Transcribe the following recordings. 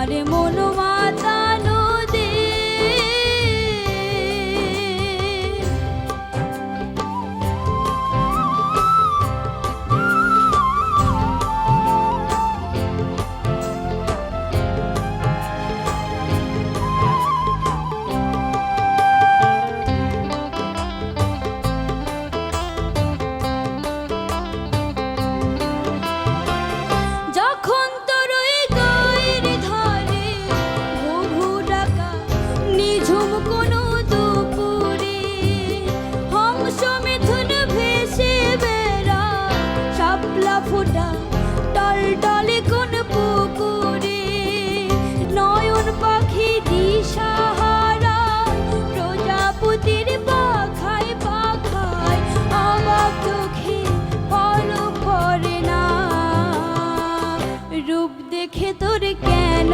誰も রেখে তোর কেন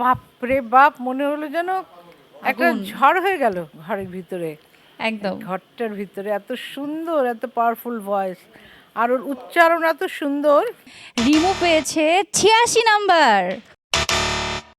বাপরে বাপ মনে হলো যেন একটা ঝড় হয়ে গেল ঘরের ভিতরে। একদম। ঘরটার ভিতরে এত সুন্দর এত পাওয়ারফুল ভয়েস আর ওর উচ্চারণ এত সুন্দর। রিমু পেয়েছে ছিয়াশি নাম্বার।